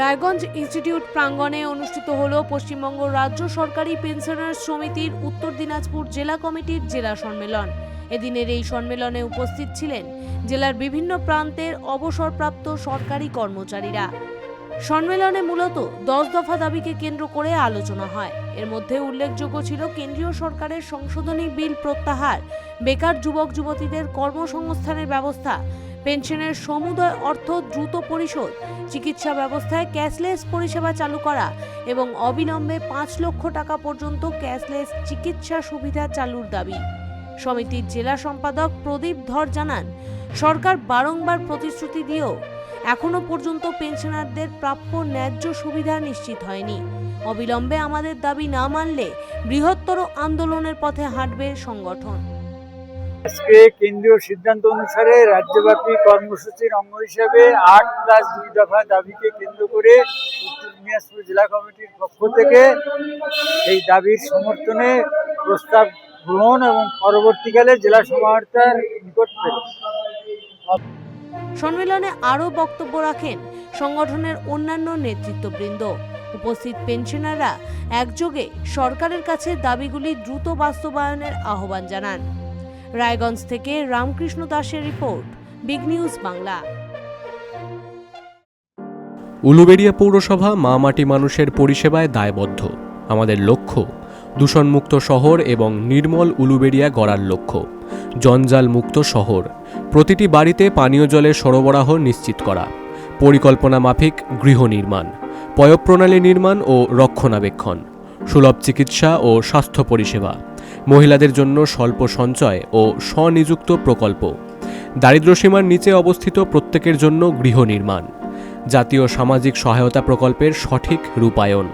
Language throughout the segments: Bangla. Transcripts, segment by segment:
রায়গঞ্জ ইনস্টিটিউট প্রাঙ্গণে অনুষ্ঠিত হল পশ্চিমবঙ্গ রাজ্য সরকারি পেনশনার্স সমিতির উত্তর দিনাজপুর জেলা কমিটির জেলা সম্মেলন। এদিনের এই সম্মেলনে উপস্থিত ছিলেন জেলার বিভিন্ন প্রান্তের অবসরপ্রাপ্ত সরকারি কর্মচারীরা। সম্মেলনে মূলত দশ দফা দাবিকে কেন্দ্র করে আলোচনা হয়। এর মধ্যে উল্লেখযোগ্য ছিল কেন্দ্রীয় সরকারের সংশোধনী বিল প্রত্যাহার, বেকার যুবক যুবতীদের কর্মসংস্থানের ব্যবস্থা পেনশনের সমুদয় অর্থ দ্রুত পরিশোধ, চিকিৎসা ব্যবস্থায় ক্যাশলেস পরিষেবা চালু করা এবং অবিলম্বে পাঁচ লক্ষ টাকা পর্যন্ত ক্যাশলেস চিকিৎসা সুবিধা চালুর দাবি। সমিতির জেলা সম্পাদক প্রদীপ ধর জানান, সরকার বারংবার প্রতিশ্রুতি দিয়েও এখনও পর্যন্ত পেনশনারদের প্রাপ্য ন্যায্য সুবিধা নিশ্চিত হয়নি। অবিলম্বে আমাদের দাবি না মানলে বৃহত্তর আন্দোলনের পথে হাঁটবে সংগঠন। আজকে কেন্দ্রীয় সিদ্ধান্ত অনুসারে রাজ্যব্যাপী কর্মসূচির অঙ্গ হিসেবে আট প্লাস দুই দফা দাবিকে কেন্দ্র করে উত্তর দিনাজপুর জেলা কমিটির পক্ষ থেকে এই দাবির সমর্থনে প্রস্তাব গ্রহণ এবং পরবর্তীকালে জেলা সমাহর্তার নিকট। সম্মেলনে আরও বক্তব্য রাখেন সংগঠনের অন্যান্য নেতৃত্ববৃন্দ উপস্থিত পেনশনাররা একযোগে সরকারের কাছে দাবিগুলি দ্রুত বাস্তবায়নের আহ্বান জানান রায়গঞ্জ থেকে রামকৃষ্ণ দাসের report, big news Bangla. Uluberia পৌরসভা মা মাটি মানুষের পরিষেবায় দায়বদ্ধ। আমাদের লক্ষ্য, দূষণমুক্ত শহর এবং নির্মল উলুবেড়িয়া গড়ার লক্ষ্য। জঞ্জাল মুক্ত শহর, প্রতিটি বাড়িতে পানীয় জলের সরবরাহ নিশ্চিত করা। পরিকল্পনা মাফিক, গৃহ নির্মাণ, পয়ঃপ্রণালী নির্মাণ ও রক্ষণাবেক্ষণ, সুলভ চিকিৎসা ও স্বাস্থ্য পরিষেবা। মহিলাদের জন্য স্বল্প সঞ্চয় ও স্বনিযুক্ত প্রকল্প। দারিদ্র্যসীমার নিচে অবস্থিত প্রত্যেকের জন্য গৃহ নির্মাণ। জাতীয় সামাজিক সহায়তা প্রকল্পের সঠিক রূপায়ণ।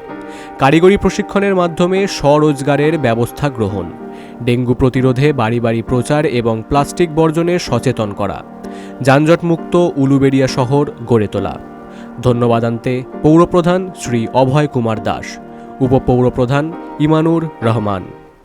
কারিগরি প্রশিক্ষণের মাধ্যমে স্বরোজগারের ব্যবস্থা গ্রহণ। ডেঙ্গু প্রতিরোধে বাড়ি বাড়ি প্রচার এবং প্লাস্টিক বর্জনে সচেতন করা। যানজটমুক্ত উলুবেড়িয়া শহর গড়ে তোলা। ধন্যবাদান্তে পৌরপ্রধান শ্রী অভয় কুমার দাস। উপপৌরপ্রধান ইমানুর রহমান।